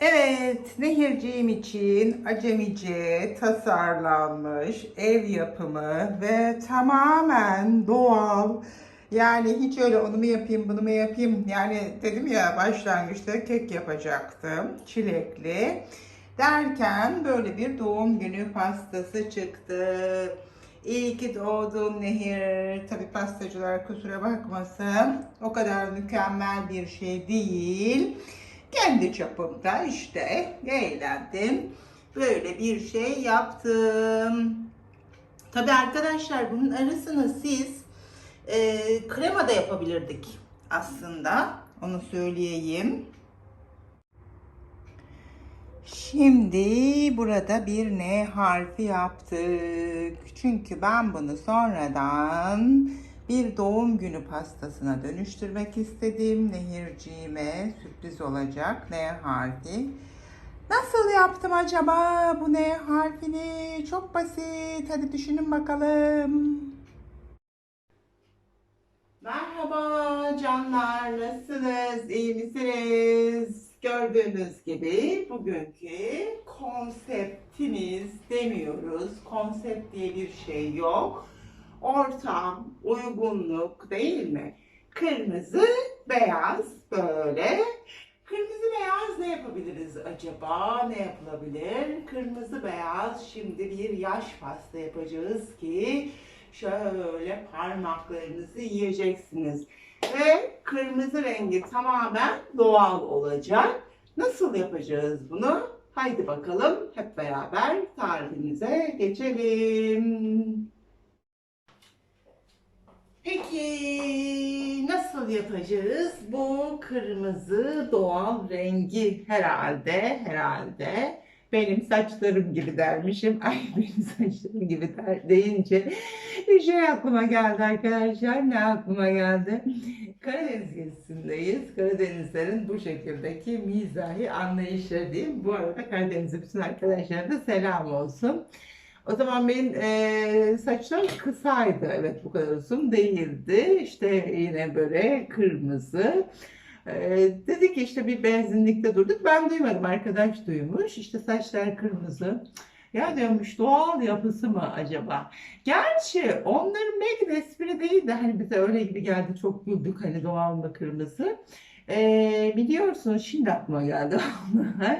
Evet, Nehirciğim için acemice tasarlanmış ev yapımı ve tamamen doğal. Yani hiç öyle onu mu yapayım, bunu mu yapayım? Yani dedim ya başlangıçta kek yapacaktım, çilekli. Derken böyle bir doğum günü pastası çıktı. İyi ki doğdun Nehir. Tabii pastacılar kusura bakmasın. O kadar mükemmel bir şey değil. Kendi çapımda işte eğlendim. Böyle bir şey yaptım. Tabii arkadaşlar bunun arasını siz e, krema da yapabilirdik aslında. Onu söyleyeyim. Şimdi burada bir N harfi yaptık. Çünkü ben bunu sonradan bir doğum günü pastasına dönüştürmek istedim. Nehirciğime sürpriz olacak N harfi. Nasıl yaptım acaba bu N harfini? Çok basit. Hadi düşünün bakalım. Merhaba canlar, nasılsınız? İyi misiniz? Gördüğünüz gibi bugünkü konseptimiz demiyoruz. Konsept diye bir şey yok. Ortam, uygunluk değil mi? Kırmızı, beyaz böyle. Kırmızı beyaz ne yapabiliriz acaba? Ne yapılabilir? Kırmızı beyaz şimdi bir yaş pasta yapacağız ki şöyle parmaklarınızı yiyeceksiniz. Ve kırmızı rengi tamamen doğal olacak. Nasıl yapacağız bunu? Haydi bakalım hep beraber tarifimize geçelim. Peki nasıl yapacağız bu kırmızı doğal rengi herhalde herhalde benim saçlarım gibi dermişim. Ay benim saçlarım gibi der deyince bir şey aklıma geldi arkadaşlar. Ne aklıma geldi? Karadeniz gezisindeyiz. Karadenizlerin bu şekildeki mizahi anlayışları diyeyim. Bu arada Karadeniz'e bütün arkadaşlara da selam olsun. O zaman benim eee saçlarım kısaydı. Evet bu kadar uzun değildi. İşte yine böyle kırmızı. Eee dedi ki işte bir benzinlikte durduk. Ben duymadım. Arkadaş duymuş. İşte saçlar kırmızı. Ya diyormuş doğal yapısı mı acaba? Gerçi onların belki de espri değil de hani bize öyle gibi geldi. Çok güldük hani doğal mı kırmızı. Eee biliyorsunuz şimdi aklıma geldi onlar.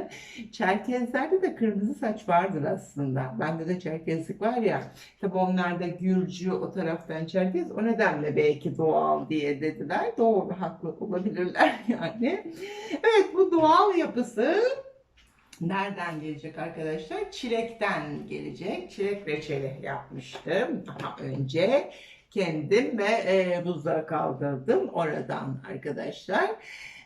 Çerkezlerde de kırmızı saç vardır aslında. Bende de çerkezlik var ya. Tabii onlar da Gürcü o taraftan Çerkez. O nedenle belki doğal diye dediler. Doğru, haklı olabilirler yani. Evet bu doğal yapısı nereden gelecek arkadaşlar? Çilekten gelecek. Çilek reçeli yapmıştım daha önce. Kendim ve e, buzluğa kaldırdım oradan arkadaşlar.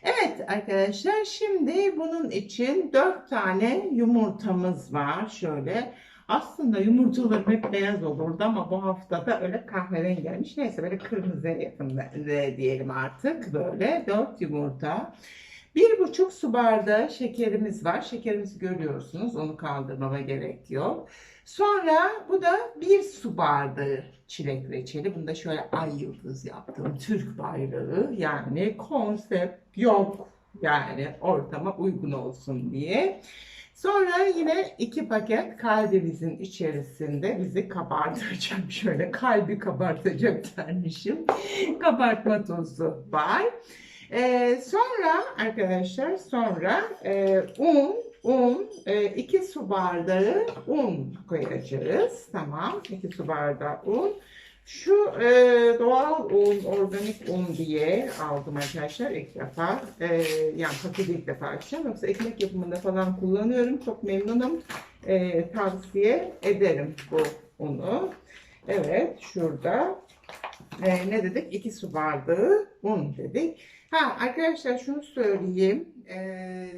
Evet arkadaşlar şimdi bunun için 4 tane yumurtamız var. Şöyle aslında yumurtalarım hep beyaz olurdu ama bu hafta da öyle kahverengi gelmiş. Neyse böyle kırmızı yakında e, diyelim artık böyle 4 yumurta. Bir buçuk su bardağı şekerimiz var. Şekerimizi görüyorsunuz. Onu kaldırmama gerek yok. Sonra bu da bir su bardağı çilek reçeli. Bunu da şöyle ay yıldız yaptım. Türk bayrağı yani konsept yok. Yani ortama uygun olsun diye. Sonra yine iki paket kalbimizin içerisinde bizi kabartacak. Şöyle kalbi kabartacak dermişim. Kabartma tozu var. Ee, sonra arkadaşlar sonra e, un un 2 su bardağı un koyacağız. Tamam 2 su bardağı un. Şu e, doğal un, organik un diye aldım arkadaşlar ilk defa. E, yani paketi ilk defa açacağım. Yoksa ekmek yapımında falan kullanıyorum. Çok memnunum. E, tavsiye ederim bu unu. Evet şurada e, ne dedik? 2 su bardağı un dedik. Ha arkadaşlar şunu söyleyeyim. Ee,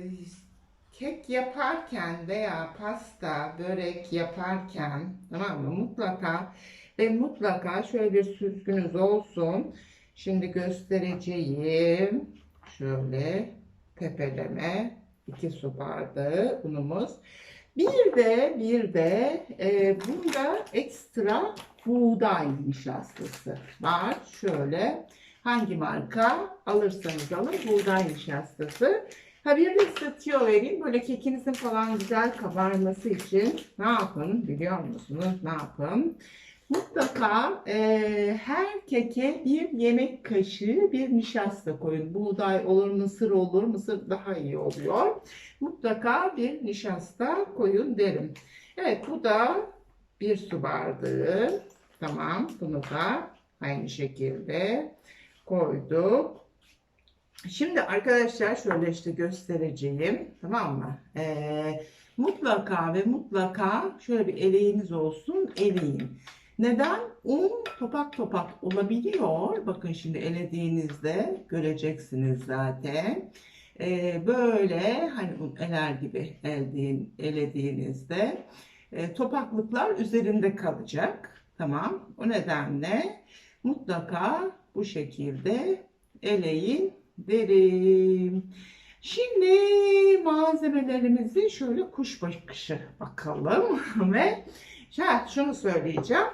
kek yaparken veya pasta, börek yaparken tamam mı? Mutlaka ve mutlaka şöyle bir süzgünüz olsun. Şimdi göstereceğim. Şöyle tepeleme 2 su bardağı unumuz. Bir de bir de e, bunda ekstra buğday nişastası var. Şöyle hangi marka alırsanız alın buğday nişastası. Ha bir de tüyo vereyim. Böyle kekinizin falan güzel kabarması için ne yapın biliyor musunuz? Ne yapın? Mutlaka e, her keke bir yemek kaşığı bir nişasta koyun. Buğday olur, mısır olur. Mısır daha iyi oluyor. Mutlaka bir nişasta koyun derim. Evet bu da bir su bardağı. Tamam bunu da aynı şekilde koyduk. Şimdi arkadaşlar şöyle işte göstereceğim. Tamam mı? Ee, mutlaka ve mutlaka şöyle bir eleğiniz olsun. Eleyin. Neden? Un topak topak olabiliyor. Bakın şimdi elediğinizde göreceksiniz zaten. Ee, böyle hani un eler gibi eldiğin, elediğinizde e, topaklıklar üzerinde kalacak. Tamam. O nedenle mutlaka bu şekilde eleyin derim. Şimdi malzemelerimizi şöyle kuş bakışı bakalım ve ha, şunu söyleyeceğim.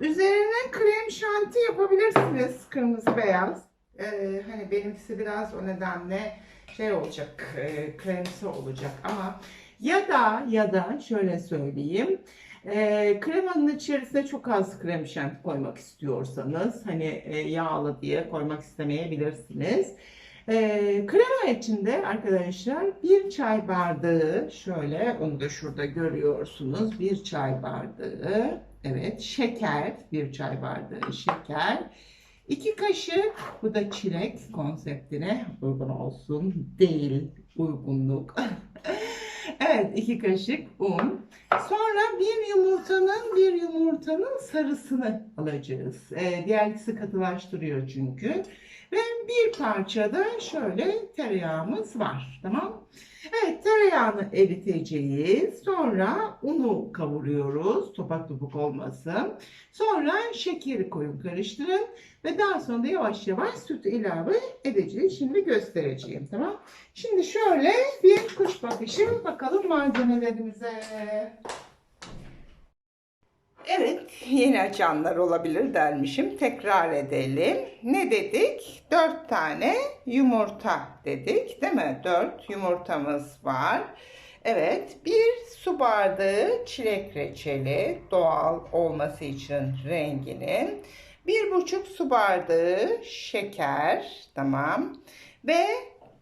Üzerine krem şanti yapabilirsiniz. Kırmızı beyaz. Ee, hani benimkisi biraz o nedenle şey olacak, e, kremsi olacak ama ya da ya da şöyle söyleyeyim. E, kremanın içerisine çok az krem şanti koymak istiyorsanız hani e, yağlı diye koymak istemeyebilirsiniz. E, krema içinde arkadaşlar bir çay bardağı şöyle onu da şurada görüyorsunuz bir çay bardağı evet şeker bir çay bardağı şeker. İki kaşık bu da çilek konseptine uygun olsun değil uygunluk. Evet iki kaşık un. Sonra bir yumurtanın bir yumurtanın sarısını alacağız ee, diğer ikisi katılaştırıyor çünkü ve bir parça da şöyle tereyağımız var. Tamam. Evet tereyağını eriteceğiz. Sonra unu kavuruyoruz. Topak topuk olmasın. Sonra şekeri koyun karıştırın. Ve daha sonra da yavaş yavaş süt ilave edeceğiz. Şimdi göstereceğim. Tamam. Şimdi şöyle bir kuş bakışı bakalım malzemelerimize. Evet, yeni açanlar olabilir dermişim. Tekrar edelim. Ne dedik? Dört tane yumurta dedik, değil mi? Dört yumurtamız var. Evet, bir su bardağı çilek reçeli doğal olması için renginin. Bir buçuk su bardağı şeker, tamam. Ve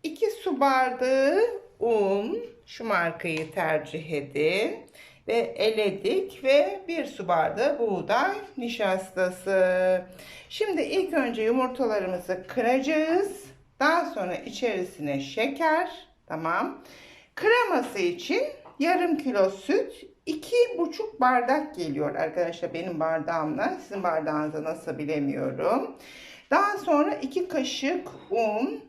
iki su bardağı un. Şu markayı tercih edin ve eledik ve bir su bardağı buğday nişastası. Şimdi ilk önce yumurtalarımızı kıracağız. Daha sonra içerisine şeker, tamam. Kreması için yarım kilo süt, iki buçuk bardak geliyor arkadaşlar benim bardağımla. Sizin bardağınıza nasıl bilemiyorum. Daha sonra iki kaşık un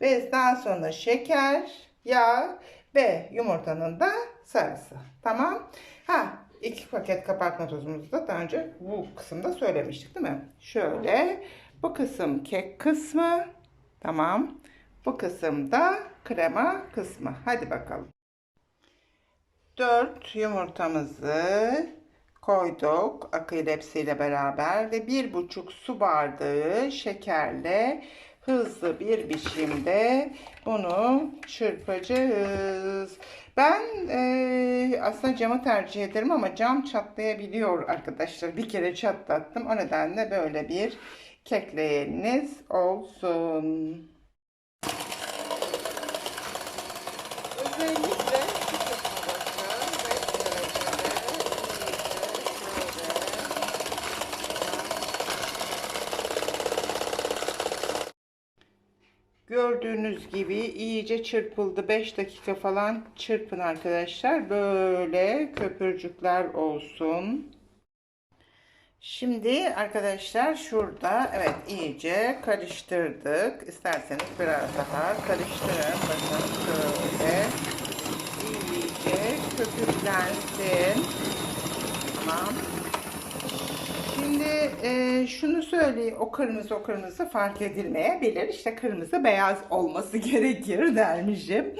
ve daha sonra şeker, yağ ve yumurtanın da sarısı. Tamam. Ha iki paket kabartma tozumuzu da daha önce bu kısımda söylemiştik değil mi? Şöyle bu kısım kek kısmı. Tamam. Bu kısım da krema kısmı. Hadi bakalım. 4 yumurtamızı koyduk akıyla hepsiyle beraber ve bir buçuk su bardağı şekerle hızlı bir biçimde bunu çırpacağız. Ben e, aslında camı tercih ederim ama cam çatlayabiliyor arkadaşlar. Bir kere çatlattım. O nedenle böyle bir kekleyeniniz olsun. Özellikle şu kısma bakın ve derecede Gördüğünüz gibi iyice çırpıldı. 5 dakika falan çırpın arkadaşlar. Böyle köpürcükler olsun. Şimdi arkadaşlar şurada evet iyice karıştırdık. İsterseniz biraz daha karıştırın. Bakın şöyle iyice köpüklensin. Tamam. Şimdi e, şunu söyleyeyim. O kırmızı o kırmızı fark edilmeyebilir. İşte kırmızı beyaz olması gerekir dermişim.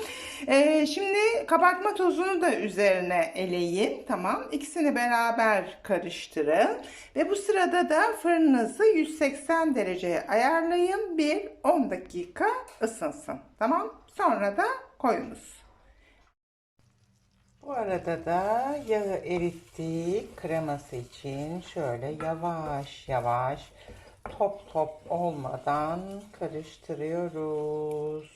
E, şimdi kabartma tozunu da üzerine eleyin. Tamam. İkisini beraber karıştırın. Ve bu sırada da fırınınızı 180 dereceye ayarlayın. Bir 10 dakika ısınsın. Tamam. Sonra da koyunuz. Bu arada da yağı erittik kreması için şöyle yavaş yavaş top top olmadan karıştırıyoruz.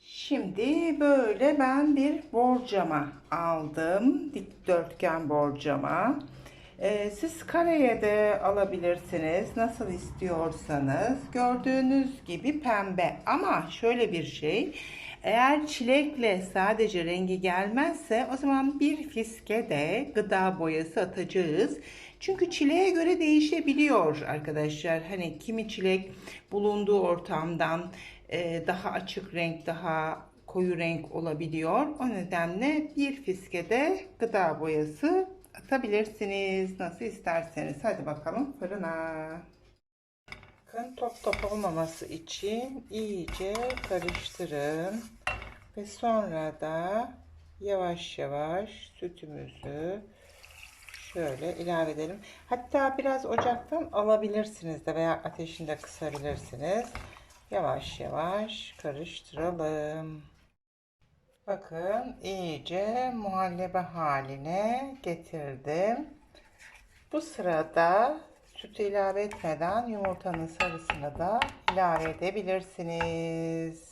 Şimdi böyle ben bir borcama aldım. Dikdörtgen borcama. Ee, siz kareye de alabilirsiniz. Nasıl istiyorsanız. Gördüğünüz gibi pembe. Ama şöyle bir şey. Eğer çilekle sadece rengi gelmezse o zaman bir fiske de gıda boyası atacağız. Çünkü çileğe göre değişebiliyor arkadaşlar. Hani kimi çilek bulunduğu ortamdan e, daha açık renk, daha koyu renk olabiliyor. O nedenle bir fiskede gıda boyası atabilirsiniz. Nasıl isterseniz. Hadi bakalım fırına. Bakın top top olmaması için iyice karıştırın. Ve sonra da yavaş yavaş sütümüzü şöyle ilave edelim. Hatta biraz ocaktan alabilirsiniz de veya ateşinde kısabilirsiniz. Yavaş yavaş karıştıralım. Bakın iyice muhallebi haline getirdim. Bu sırada sütü ilave etmeden yumurtanın sarısını da ilave edebilirsiniz.